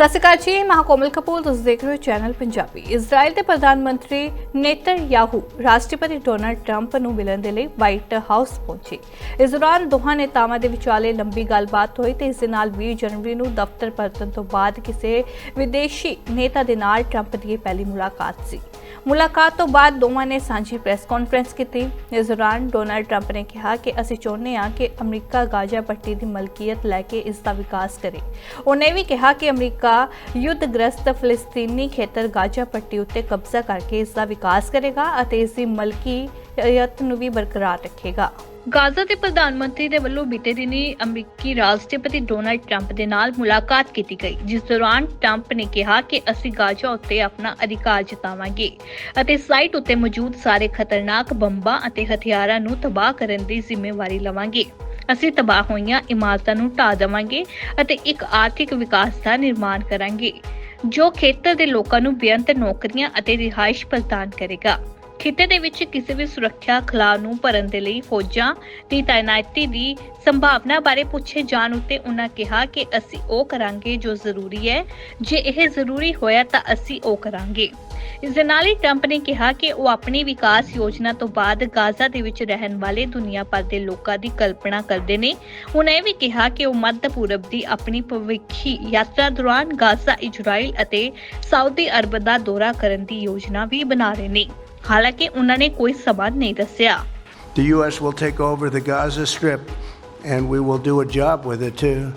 ਸਤਿ ਸ਼੍ਰੀ ਅਕਾਲ ਜੀ, ਮੈਂ ਕੋਮਲ ਕਪੂਰ, ਤੁਸੀਂ ਦੇਖ ਰਹੇ ਹੋ ਚੈਨਲ ਪੰਜਾਬੀ। ਇਜ਼ਰਾਈਲ ਦੇ ਪ੍ਰਧਾਨ ਮੰਤਰੀ ਨੇਤਨਯਾਹੂ ਰਾਸ਼ਟਰਪਤੀ ਡੋਨਾਲਡ ਟਰੰਪ ਨੂੰ ਮਿਲਣ ਦੇ ਲਈ ਵਾਈਟ ਹਾਊਸ ਪਹੁੰਚੇ। ਇਸ ਦੌਰਾਨ ਦੋਹਾਂ ਨੇਤਾਵਾਂ ਦੇ ਵਿਚਾਲੇ ਲੰਬੀ ਗੱਲਬਾਤ ਹੋਈ ਤੇ ਇਸ ਦੇ ਨਾਲ 20 ਜਨਵਰੀ ਨੂੰ ਦਫ਼ਤਰ ਪਰਤਣ ਤੋਂ ਬਾਅਦ ਕਿਸੇ ਵਿਦੇਸ਼ੀ ਨੇਤਾ ਦੇ ਨਾਲ ਟਰੰਪ ਦੀ ਇਹ ਪਹਿਲੀ ਮੁਲਾਕਾਤ ਸੀ। ਮੁਲਾਕਾਤ ਤੋਂ ਬਾਅਦ ਦੋਵਾਂ ਨੇ ਸਾਂਝੀ ਪ੍ਰੈਸ ਕਾਨਫਰੰਸ ਕੀਤੀ। ਇਸ ਦੌਰਾਨ ਡੋਨਾਲਡ ਟਰੰਪ ਨੇ ਕਿਹਾ ਕਿ ਅਸੀਂ ਚਾਹੁੰਦੇ ਹਾਂ ਕਿ ਅਮਰੀਕਾ ਗਾਜ਼ਾ ਪੱਟੀ ਦੀ ਮਲਕੀਅਤ ਲੈ ਕੇ ਇਸ ਦਾ ਵਿਕਾਸ ਕਰੇ। ਉਹਨੇ ਵੀ ਕਿਹਾ ਕਿ ਅਮਰੀਕਾ ਯੁੱਧਗ੍ਰਸਤ ਫਲਸਤੀਨੀ ਖੇਤਰ ਗਾਜ਼ਾ ਪੱਟੀ ਉੱਤੇ ਕਬਜ਼ਾ ਕਰਕੇ ਇਸ ਦਾ ਵਿਕਾਸ ਕਰੇਗਾ ਅਤੇ ਇਸ ਦੀ ਮਲਕੀਅਤ ਨੂੰ ਵੀ ਬਰਕਰਾਰ ਰੱਖੇਗਾ। ਗਾਜ਼ਾ ਦੇ ਪ੍ਰਧਾਨ ਮੰਤਰੀ ਦੇ ਵੱਲੋਂ ਬੀਤੇ ਦਿਨੀ ਅਮਰੀਕੀ ਰਾਸ਼ਟਰਪਤੀ ਡੋਨਾਲਡ ਟਰੰਪ ਦੇ ਨਾਲ ਮੁਲਾਕਾਤ ਕੀਤੀ ਗਈ, ਜਿਸ ਦੌਰਾਨ ਟਰੰਪ ਨੇ ਕਿਹਾ ਕਿ ਅਸੀਂ ਗਾਜ਼ਾ ਉੱਤੇ ਆਪਣਾ ਅਧਿਕਾਰ ਜਤਾਵਾਂਗੇ ਅਤੇ ਸਾਈਟ ਉੱਤੇ ਮੌਜੂਦ ਸਾਰੇ ਖਤਰਨਾਕ ਬੰਬਾਂ ਅਤੇ ਹਥਿਆਰਾਂ ਨੂੰ ਤਬਾਹ ਕਰਨ ਦੀ ਜ਼ਿੰਮੇਵਾਰੀ ਲਵਾਂਗੇ। ਅਸੀਂ ਤਬਾਹ ਹੋਈਆਂ ਇਮਾਰਤਾਂ ਨੂੰ ਢਾਹ ਦੇਵਾਂਗੇ ਅਤੇ ਇੱਕ ਆਰਥਿਕ ਵਿਕਾਸ ਦਾ ਨਿਰਮਾਣ ਕਰਾਂਗੇ, ਜੋ ਖੇਤਰ ਦੇ ਲੋਕਾਂ ਨੂੰ ਬੇਅੰਤ ਨੌਕਰੀਆਂ ਅਤੇ ਰਿਹਾਇਸ਼ ਪ੍ਰਦਾਨ ਕਰੇਗਾ। ਖਿੱਤੇ ਦੇ ਵਿੱਚ ਕਿਸੇ ਵੀ ਸੁਰੱਖਿਆ ਖਲਾਅ ਨੂੰ ਭਰਨ ਦੇ ਲਈ ਫੌਜਾਂ ਦੀ ਤਾਇਨਾਤੀ ਦੀ ਸੰਭਾਵਨਾ ਬਾਰੇ ਪੁੱਛੇ ਜਾਣ ਉੱਤੇ ਉਹਨਾਂ ਕਿਹਾ ਕਿ ਅਸੀਂ ਉਹ ਕਰਾਂਗੇ ਜੋ ਜ਼ਰੂਰੀ ਹੈ। ਜੇ ਇਹ ਜ਼ਰੂਰੀ ਹੋਇਆ ਤਾਂ ਅਸੀਂ ਉਹ ਕਰਾਂਗੇ। ਇਸ ਦੇ ਨਾਲ ਹੀ ਟਰੰਪ ਨੇ ਕਿਹਾ ਕਿ ਉਹ ਆਪਣੀ ਵਿਕਾਸ ਯੋਜਨਾ ਤੋਂ ਬਾਅਦ ਗਾਜ਼ਾ ਦੇ ਵਿੱਚ ਰਹਿਣ ਵਾਲੇ ਦੁਨੀਆ ਭਰ ਦੇ ਲੋਕਾਂ ਦੀ ਕਲਪਨਾ ਕਰਦੇ ਨੇ। ਉਹਨਾਂ ਇਹ ਵੀ ਕਿਹਾ ਕਿ ਉਹ ਮੱਧ ਪੂਰਬ ਦੀ ਆਪਣੀ ਭਵਿੱਖੀ ਯਾਤਰਾ ਦੌਰਾਨ ਗਾਜ਼ਾ, ਇਜ਼ਰਾਈਲ ਅਤੇ ਸਾਊਦੀ ਅਰਬ ਦਾ ਦੌਰਾ ਕਰਨ ਦੀ ਯੋਜਨਾ ਵੀ ਬਣਾ ਰਹੇ ਨੇ। ਹਾਲਾਂਕਿ ਉਹਨਾਂ ਨੇ ਕੋਈ ਸਮਾਂ ਨਹੀਂ ਦੱਸਿਆ The U.S. will take over the Gaza Strip and we will do a job with it too.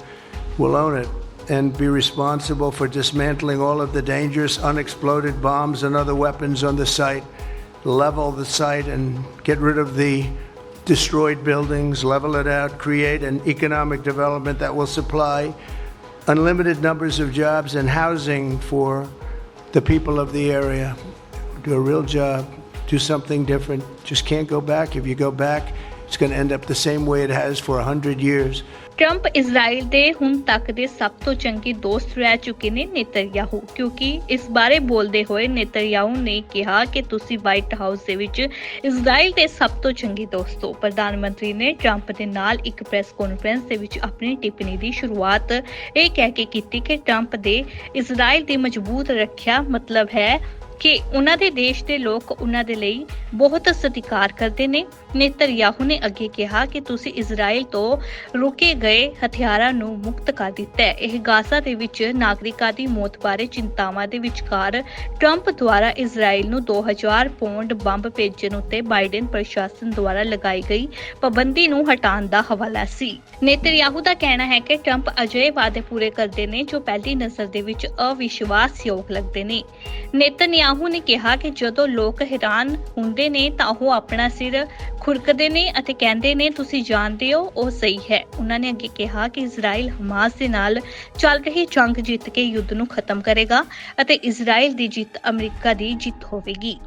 We'll own it and be responsible for dismantling all of the dangerous unexploded bombs and other weapons on the site, level the site and get rid of the destroyed buildings, level it out, create an economic development that will supply unlimited numbers of jobs and housing for the people of the area. Do a real job, do something different. Just can't go back. If you go back, it's going to end up the same way it has for 100 years. Trump Israel ਦੇ ਹੁਣ ਤੱਕ ਦੇ ਸਭ ਤੋਂ ਚੰਗੇ ਦੋਸਤ ਰਹਿ ਚੁੱਕੇ ਨੇ ਨੇਤਨਯਾਹੂ ਕਿਉਂਕਿ ਇਸ ਬਾਰੇ ਬੋਲਦੇ ਹੋਏ ਨੇਤਨਯਾਹੂ ਨੇ ਕਿਹਾ ਕਿ ਤੁਸੀਂ ਵਾਈਟ ਹਾਊਸ ਦੇ ਵਿੱਚ ਇਜ਼ਰਾਈਲ ਦੇ ਸਭ ਤੋਂ ਚੰਗੇ ਦੋਸਤ ਹੋ ਪ੍ਰਧਾਨ ਮੰਤਰੀ ਨੇ ਟਰੰਪ ਦੇ ਨਾਲ ਇੱਕ ਪ੍ਰੈਸ ਕਾਨਫਰੰਸ ਦੇ ਵਿੱਚ ਆਪਣੀ ਟਿੱਪਣੀ ਦੀ ਸ਼ੁਰੂਆਤ ਇਹ ਕਹਿ ਕੇ ਕੀਤੀ ਕਿ ਟਰੰਪ ਦੇ ਇਜ਼ਰਾਈਲ ਦੀ ਮਜ਼ਬੂਤ ਰੱਖਿਆ ਮਤਲਬ ਹੈ ਕਿ ਉਹਨਾਂ ਦੇ ਦੇਸ਼ ਦੇ ਲੋਕ ਉਹਨਾਂ ਦੇ ਲਈ ਬਹੁਤ ਸਤਿਕਾਰ ਕਰਦੇ ਨੇ। ਨੇਤਨਯਾਹੂ ਨੇ ਅੱਗੇ ਕਿਹਾ ਕਿ ਤੁਸੀਂ ਇਜ਼ਰਾਈਲ ਤੋਂ ਰੁਕੇ ਗਏ ਹਥਿਆਰਾਂ ਨੂੰ ਮੁਕਤ ਕਰ ਦਿੱਤਾ ਹੈ। ਇਹ ਗਾਜ਼ਾ ਦੇ ਵਿੱਚ ਨਾਗਰਿਕਾਂ ਦੀ ਮੌਤ ਬਾਰੇ ਚਿੰਤਾਵਾਂ ਦੇ ਵਿਚਕਾਰ ਟਰੰਪ ਦੁਆਰਾ ਇਜ਼ਰਾਈਲ ਨੂੰ 2000 ਪੌਂਡ ਬੰਬ ਭੇਜਣ ਉੱਤੇ ਬਾਈਡਨ ਪ੍ਰਸ਼ਾਸਨ ਦੁਆਰਾ ਲਗਾਈ ਗਈ ਪਾਬੰਦੀ ਨੂੰ ਹਟਾਉਣ ਦਾ ਹਵਾਲਾ ਸੀ। ਨੇਤਨਯਾਹੂ ਦਾ ਕਹਿਣਾ ਹੈ ਕਿ ਟਰੰਪ ਅਜਿਹੇ ਵਾਅਦੇ ਪੂਰੇ ਕਰਦੇ ਨੇ ਜੋ ਪਹਿਲੀ ਨਜ਼ਰ ਦੇ ਵਿੱਚ ਅਵਿਸ਼ਵਾਸਯੋਗ ਲੱਗਦੇ ਨੇ। ਨੇਤਨਯਾਹੂ ਨੇ ਕਿਹਾ ਕਿ ਜਦੋਂ ਲੋਕ ਹੈਰਾਨ ਹੁੰਦੇ ਨੇ ਤਾਂ ਉਹ ਆਪਣਾ ਸਿਰ ਖੁਰਕਦੇ ਨੇ ਅਤੇ ਕਹਿੰਦੇ ਨੇ, ਤੁਸੀਂ ਜਾਣਦੇ ਹੋ, ਉਹ ਸਹੀ ਹੈ। ਉਹਨਾਂ ਨੇ ਅੱਗੇ ਕਿਹਾ ਕਿ ਇਜ਼ਰਾਈਲ ਹਮਾਸ ਦੇ ਨਾਲ ਚੱਲ ਰਹੀ ਜੰਗ ਜਿੱਤ ਕੇ ਯੁੱਧ ਨੂੰ ਖਤਮ ਕਰੇਗਾ ਅਤੇ ਇਜ਼ਰਾਈਲ ਦੀ ਜਿੱਤ ਅਮਰੀਕਾ ਦੀ ਜਿੱਤ ਹੋਵੇਗੀ।